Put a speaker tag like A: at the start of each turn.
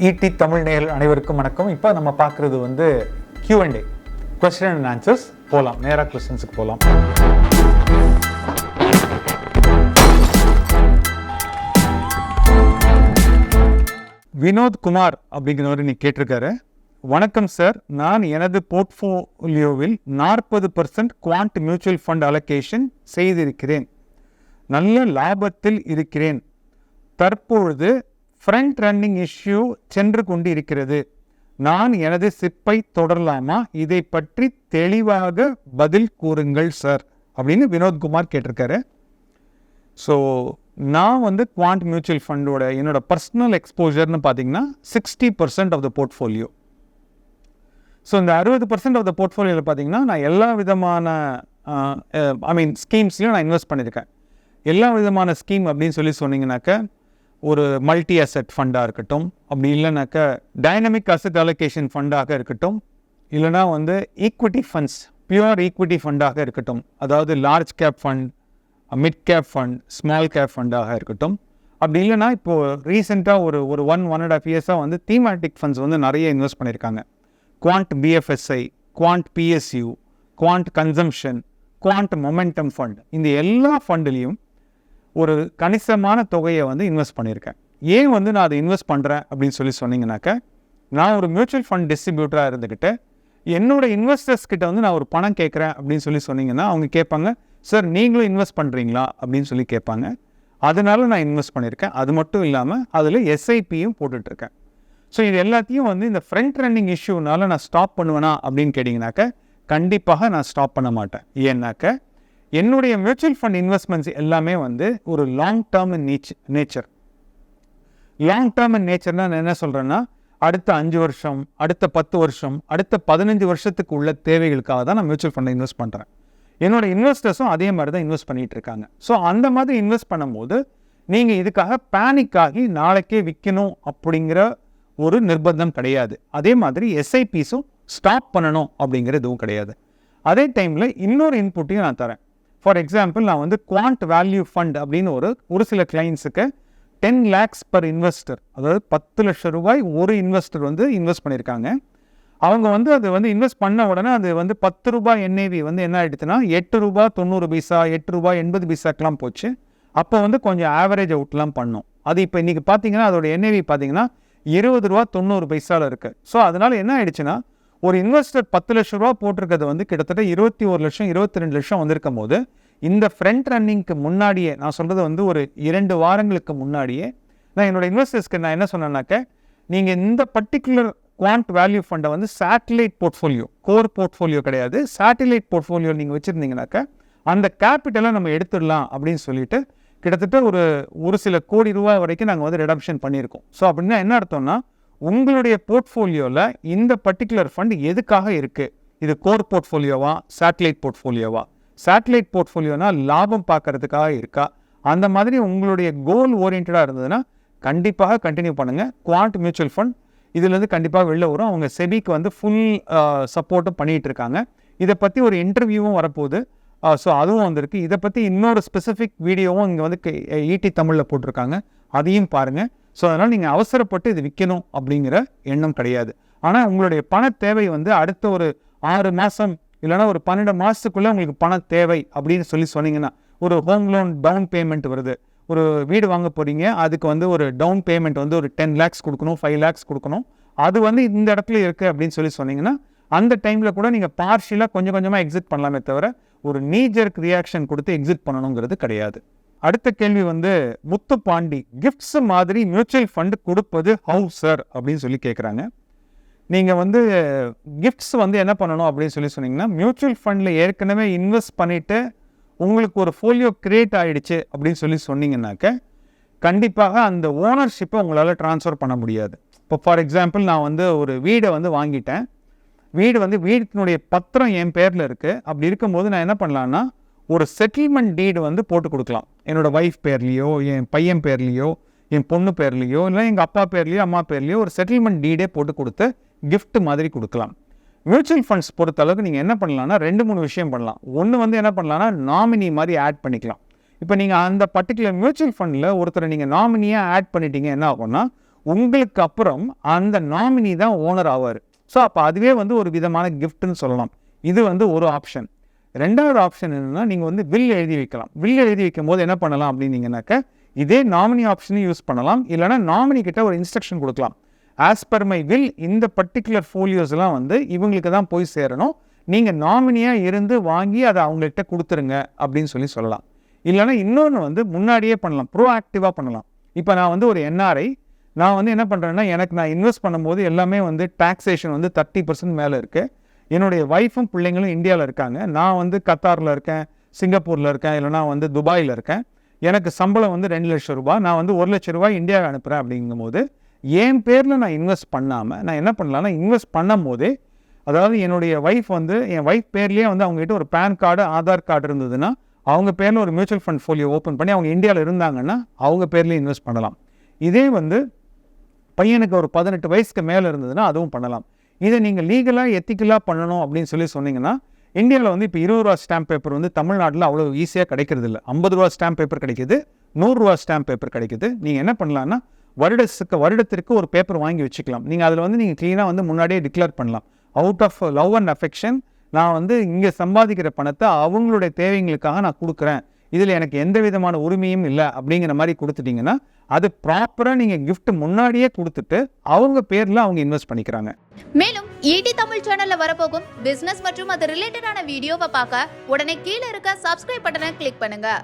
A: ED Tamil நேயர்கள் அனைவருக்கும் வணக்கம். இப்போ நம்ம பார்க்குறது வந்து Q&A கொஸ்டின் அண்ட் ஆன்சர்ஸ் போகலாம் நேராக கொஸ்டின்ஸுக்கு போகலாம் வினோத் குமார் அப்படிங்கிறவர் இன்னைக்கு கேட்டிருக்காரு. வணக்கம் சார் நான் எனது போர்ட்ஃபோலியோவில் நாற்பது percent quant mutual fund allocation செய்திருக்கிறேன். நல்ல லாபத்தில் இருக்கிறேன். தற்பொழுது ஃப்ரண்ட் ரன்னிங் இஷ்யூ சென்று கொண்டு இருக்கிறது நான் எனது சிப்பை தொடரலாமா? இதை பற்றி தெளிவாக பதில் கூறுங்கள் சார் அப்படின்னு வினோத்குமார் கேட்டிருக்காரு. ஸோ நான் வந்து குவாண்ட் மியூச்சுவல் ஃபண்டோட என்னோட பர்சனல் எக்ஸ்போஜர்னு பார்த்தீங்கன்னா sixty percent of the portfolio so இந்த அறுபது பர்சன்ட் ஆஃப் த போர்ட்ஃபோலியோவில் பார்த்தீங்கன்னா நான் எல்லா விதமான ஐ மீன் ஸ்கீம்ஸ்லையும் நான் இன்வெஸ்ட் பண்ணியிருக்கேன் எல்லா விதமான ஸ்கீம் அப்படின்னு சொல்லி சொன்னீங்கன்னாக்க ஒரு மல்டி அசெட் ஃபண்டாக இருக்கட்டும் அப்படி இல்லைனாக்க டைனமிக் அசெட் அலோகேஷன் ஃபண்டாக இருக்கட்டும் இல்லைனா வந்து ஈக்விட்டி ஃபண்ட்ஸ் பியூர் ஈக்விட்டி ஃபண்டாக இருக்கட்டும். அதாவது large cap fund mid cap fund small cap ஃபண்டாக இருக்கட்டும். அப்படி இல்லைனா இப்போது ரீசெண்டாக ஒரு ஒரு ஒன் ஒன் அண்ட் ஆஃப் இயர்ஸாக வந்து தீமேட்டிக் ஃபண்ட்ஸ் வந்து நிறைய இன்வெஸ்ட் பண்ணியிருக்காங்க. Quant BFSI quant PSU quant consumption quant momentum fund இந்த எல்லா ஃபண்டுலேயும் ஒரு கணிசமான தொகையை வந்து இன்வெஸ்ட் பண்ணியிருக்கேன். ஏன் வந்து நான் அதை இன்வெஸ்ட் பண்ணுறேன் அப்படின்னு சொல்லி சொன்னீங்கன்னாக்க நான் ஒரு மியூச்சுவல் ஃபண்ட் டிஸ்ட்ரிபியூட்டராக இருந்துக்கிட்டு என்னோட இன்வெஸ்டர்ஸ் கிட்ட வந்து நான் ஒரு பணம் கேட்குறேன் அப்படின்னு சொல்லி சொன்னீங்கன்னா அவங்க கேட்பாங்க சார் நீங்களும் இன்வெஸ்ட் பண்ணுறீங்களா அப்படின்னு சொல்லி கேட்பாங்க. அதனால நான் இன்வெஸ்ட் பண்ணியிருக்கேன். அது மட்டும் இல்லாமல் அதில் எஸ்ஐபியும் போட்டுட்ருக்கேன். ஸோ இது எல்லாத்தையும் வந்து இந்த ஃப்ரண்ட் ரன்னிங் இஷ்யூனால நான் ஸ்டாப் பண்ணுவேனா அப்படின்னு கேட்டிங்கனாக்க கண்டிப்பாக நான் ஸ்டாப் பண்ண மாட்டேன். ஏன்னாக்க என்னுடைய மியூச்சுவல் ஃபண்ட் இன்வெஸ்ட்மெண்ட்ஸ் எல்லாமே வந்து ஒரு long term in nature nature long term in நேச்சர்னால் நான் என்ன சொல்கிறேன்னா அடுத்த அஞ்சு வருஷம் அடுத்த பத்து வருஷம் அடுத்த பதினஞ்சு வருஷத்துக்கு உள்ள தேவைகளுக்காக தான் நான் மியூச்சுவல் ஃபண்டை இன்வெஸ்ட் பண்ணுறேன் என்னோட இன்வெஸ்டர்ஸும் அதே மாதிரி தான் இன்வெஸ்ட் பண்ணிகிட்டு இருக்காங்க. ஸோ அந்த மாதிரி இன்வெஸ்ட் பண்ணும்போது நீங்கள் இதுக்காக பேனிக் ஆகி நாளைக்கே விற்கணும் அப்படிங்கிற ஒரு நிர்பந்தம் கிடையாது. அதே மாதிரி எஸ்ஐபிஸும் ஸ்டாப் பண்ணணும் அப்படிங்கிற எதுவும் கிடையாது. அதே டைமில் இன்னொரு இன்புட்டையும் நான் தரேன். ஃபார் எக்ஸாம்பிள் நான் வந்து குவாண்ட் வேல்யூ ஃபண்ட் அப்படின்னு ஒரு ஒரு சில கிளைண்ட்ஸுக்கு டென் லேக்ஸ் பர் இன்வெஸ்டர் அதாவது பத்து லட்சம் ரூபாய் ஒரு இன்வெஸ்டர் வந்து இன்வெஸ்ட் பண்ணியிருக்காங்க. அவங்க வந்து அது வந்து இன்வெஸ்ட் பண்ண உடனே அது வந்து பத்து ரூபாய் என்ஏவி வந்து என்ன ஆகிடுச்சுன்னா எட்டு ரூபாய் தொண்ணூறு பைசா எட்டு ரூபாய் எண்பது பைசாக்கெலாம் போச்சு. அப்போ வந்து கொஞ்சம் ஆவரேஜ் அவுட்லாம் பண்ணோம். அது இப்போ இன்றைக்கி பார்த்தீங்கன்னா அதோட என்ஏவி பார்த்தீங்கன்னா இருபது ரூபா தொண்ணூறு பைசாவில் இருக்குது ஸோ அதனால் என்ன ஆயிடுச்சுன்னா ஒரு இன்வெஸ்டர் பத்து லட்ச ரூபா போட்டிருக்கிறது வந்து கிட்டத்தட்ட இருபத்தி ஒரு லட்சம் இருபத்தி ரெண்டு லட்சம் வந்திருக்கும் போது இந்த ஃப்ரண்ட் ரன்னிங்க்கு முன்னாடியே நான் சொல்கிறது வந்து ஒரு இரண்டு வாரங்களுக்கு முன்னாடியே நான் என்னோட இன்வெஸ்டர்ஸ்க்கு நான் என்ன சொன்னேன்னாக்க நீங்கள் இந்த பர்டிகுலர் குவாண்ட் வேல்யூ ஃபண்டை வந்து சேட்டலைட் போர்ட்ஃபோலியோ கோர் போர்ட்ஃபோலியோ கிடையாது. சேட்டலைட் போர்ட்ஃபோலியோ நீங்கள் வச்சுருந்தீங்கனாக்க அந்த கேபிட்டலை நம்ம எடுத்துடலாம் அப்படின்னு சொல்லிட்டு கிட்டத்தட்ட ஒரு ஒரு சில கோடி ரூபாய் வரைக்கும் நாங்கள் வந்து ரெடம்ஷன் பண்ணியிருக்கோம். ஸோ அப்படின்னா என்ன அர்த்தம்னா உங்களுடைய போர்ட்ஃபோலியோவில் இந்த பர்டிகுலர் ஃபண்ட் எதுக்காக இருக்குது இது கோர் போர்ட்ஃபோலியோவா சேட்டலைட் போர்ட்ஃபோலியோவா சேட்டலைட் போர்ட்ஃபோலியோனா லாபம் பார்க்கறதுக்காக இருக்கா? அந்த மாதிரி உங்களுடைய கோல் ஓரியன்டாக இருந்ததுன்னா கண்டிப்பாக கண்டினியூ பண்ணுங்கள் குவாண்ட் மியூச்சுவல் ஃபண்ட் இதுலேருந்து கண்டிப்பாக வெளில வரும். அவங்க செபிக்கு வந்து ஃபுல் சப்போர்ட்டும் பண்ணிகிட்டு இருக்காங்க. இதை பற்றி ஒரு இன்டர்வியூவும் வரப்போகுது. ஸோ அதுவும் வந்திருக்கு. இதை பற்றி இன்னொரு ஸ்பெசிஃபிக் வீடியோவும் இங்கே வந்து ஈடி தமிழில் போட்டிருக்காங்க. அதையும் பாருங்கள் ஸோ அதனால் நீங்கள் அவசரப்பட்டு இது விற்கணும் அப்படிங்கிற எண்ணம் கிடையாது. ஆனால் உங்களுடைய பண தேவை வந்து அடுத்த ஒரு ஆறு மாதம் இல்லைனா ஒரு பன்னெண்டு மாதத்துக்குள்ளே உங்களுக்கு பண தேவை அப்படின்னு சொல்லி சொன்னீங்கன்னா ஒரு ஹோம் லோன் டவுன் பேமெண்ட் வருது. ஒரு வீடு வாங்க போகிறீங்க அதுக்கு வந்து ஒரு டவுன் பேமெண்ட் வந்து ஒரு டென் லேக்ஸ் கொடுக்கணும் ஃபைவ் லேக்ஸ் கொடுக்கணும். அது வந்து இந்த இடத்துல இருக்குது அப்படின்னு சொல்லி சொன்னீங்கன்னா அந்த டைமில் கூட நீங்கள் பார்ஷியலாக கொஞ்சம் கொஞ்சமாக எக்ஸிட் பண்ணலாமே தவிர ஒரு நீஜர்க் ரியாக்ஷன் கொடுத்து எக்ஸிட் பண்ணணுங்கிறது கிடையாது. அடுத்த கேள்வி வந்து முத்து பாண்டி கிஃப்ட்ஸ் மாதிரி மியூச்சுவல் ஃபண்டு கொடுப்பது ஹவு சார் அப்படின்னு சொல்லி கேட்குறாங்க நீங்கள் வந்து கிஃப்ட்ஸ் வந்து என்ன பண்ணணும் அப்படின்னு சொல்லி சொன்னீங்கன்னா மியூச்சுவல் ஃபண்டில் ஏற்கனவே இன்வெஸ்ட் பண்ணிவிட்டு உங்களுக்கு ஒரு ஃபோலியோ கிரியேட் ஆகிடுச்சு அப்படின்னு சொல்லி சொன்னீங்கன்னாக்க கண்டிப்பாக அந்த ஓனர்ஷிப்பை உங்களால் ட்ரான்ஸ்ஃபர் பண்ண முடியாது. இப்போ ஃபார் எக்ஸாம்பிள் நான் வந்து ஒரு வீடை வந்து வாங்கிட்டேன். வீடு வந்து வீட்டினுடைய பத்திரம் என் பேரில் இருக்குது அப்படி இருக்கும்போது நான் என்ன பண்ணலான்னா ஒரு செட்டில்மெண்ட் டீடு வந்து போட்டு கொடுக்கலாம். என்னோடய ஒய்ஃப் பேர்லேயோ என் பையன் பேர்லேயோ என் பொண்ணு பேர்லேயோ இல்லை எங்கள் அப்பா பேர்லேயோ அம்மா பேர்லேயோ ஒரு செட்டில்மெண்ட் டீடே போட்டு கொடுத்து கிஃப்ட் மாதிரி கொடுக்கலாம். மியூச்சுவல் ஃபண்ட்ஸ் பொறுத்த அளவுக்கு நீங்கள் என்ன பண்ணலாம்னா ரெண்டு மூணு விஷயம் பண்ணலாம். ஒன்று வந்து என்ன பண்ணலாம்னா நாமினி மாதிரி ஆட் பண்ணிக்கலாம். இப்போ நீங்கள் அந்த பர்டிகுலர் மியூச்சுவல் ஃபண்டில் ஒருத்தரை நீங்கள் நாமினியாக ஆட் பண்ணிட்டீங்க என்ன ஆகும்னா உங்களுக்கு அப்புறம் அந்த நாமினி தான் ஓனர் ஆவார். ஸோ அப்போ அதுவே வந்து ஒரு விதமான கிஃப்ட்னு சொல்லலாம். இது வந்து ஒரு ஆப்ஷன் ரெண்டாவது ஆப்ஷன் என்னென்னா நீங்கள் வந்து வில் எழுதி வைக்கலாம். வில் எழுதி வைக்கும் போது என்ன பண்ணலாம் அப்படின்னீங்கன்னாக்க இதே நாமினி ஆப்ஷனையும் யூஸ் பண்ணலாம். இல்லைனா நாமினி கிட்ட ஒரு இன்ஸ்ட்ரக்ஷன் கொடுக்கலாம். ஆஸ் பர் மை வில் இந்த பர்டிகுலர் ஃபோலியோஸ்லாம் வந்து இவங்களுக்கு தான் போய் சேரணும். நீங்கள் நாமினியாக இருந்து வாங்கி அதை அவங்கள்ட்ட கொடுத்துருங்க அப்படின்னு சொல்லி சொல்லலாம். இல்லைனா இன்னொன்று வந்து முன்னாடியே பண்ணலாம். ப்ரோ ஆக்டிவாக பண்ணலாம். இப்போ நான் வந்து ஒரு என்ஆர்ஐ நான் வந்து என்ன பண்ணுறேன்னா எனக்கு நான் இன்வெஸ்ட் பண்ணும்போது எல்லாமே வந்து டாக்ஸேஷன் வந்து தேர்ட்டி பர்சன்ட் மேலே இருக்குது என்னுடைய ஒய்ஃபும் பிள்ளைங்களும் இந்தியாவில் இருக்காங்க. நான் வந்து கத்தாரில் இருக்கேன் சிங்கப்பூரில் இருக்கேன் இல்லைனா வந்து துபாயில் இருக்கேன். எனக்கு சம்பளம் வந்து ரெண்டு லட்சம் ரூபாய். நான் வந்து ஒரு லட்ச ரூபாய் இந்தியாவை அனுப்புகிறேன் அப்படிங்கும்போது என் பேரில் நான் இன்வெஸ்ட் பண்ணாமல் நான் என்ன பண்ணலாம்னா இன்வெஸ்ட் பண்ணும் போதே அதாவது என்னுடைய ஒய்ஃப் வந்து என் ஒய்ஃப் பேர்லேயே வந்து அவங்ககிட்ட ஒரு பேன் கார்டு ஆதார் கார்டு இருந்ததுன்னா அவங்க பேரில் ஒரு மியூச்சுவல் ஃபண்ட் ஃபோலியோ ஓப்பன் பண்ணி அவங்க இந்தியாவில் இருந்தாங்கன்னா அவங்க பேர்லேயே இன்வெஸ்ட் பண்ணலாம். இதே வந்து பையனுக்கு ஒரு பதினெட்டு வயசுக்கு மேலே இருந்ததுன்னா அதுவும் பண்ணலாம். இதை நீங்கள் லீகலாக எத்திக்கலாக பண்ணணும் அப்படின்னு சொல்லி சொன்னீங்கன்னா இந்தியாவில் வந்து இப்போ இருபது ரூபா ஸ்டாம்ப் பேப்பர் வந்து தமிழ்நாட்டில் அவ்வளோ ஈஸியாக கிடைக்கிறது இல்லை. ஐம்பது ரூபா ஸ்டாம்ப் பேப்பர் கிடைக்குது நூறுரூவா ஸ்டாம்ப் பேப்பர் கிடைக்குது. நீங்கள் என்ன பண்ணலாம்னா வருடத்துக்கு வருடத்திற்கு ஒரு பேப்பர் வாங்கி வச்சுக்கலாம். நீங்கள் அதில் வந்து நீங்கள் க்ளீனாக வந்து முன்னாடியே டிக்ளேர் பண்ணலாம். Out of love and affection நான் வந்து இங்கே சம்பாதிக்கிற பணத்தை அவங்களுடைய தேவைங்களுக்காக நான் கொடுக்குறேன். இதில் எனக்கு எந்த விதமான உரிமையும் இல்லை அப்படிங்கிற மாதிரி கொடுத்துட்டீங்கன்னா அது ப்ராப்பராக நீங்கள் கிஃப்ட் முன்னாடியே கொடுத்துட்டு அவங்க பேரில் அவங்க இன்வெஸ்ட் பண்ணிக்கிறாங்க.
B: மேலும் ஈடி தமிழ் சேனலில் வரப்போகும் பிஸ்னஸ் மற்றும் அது ரிலேட்டடான வீடியோவை பார்க்க உடனே கீழே இருக்க சப்ஸ்கிரைப் பட்டனை கிளிக் பண்ணுங்கள்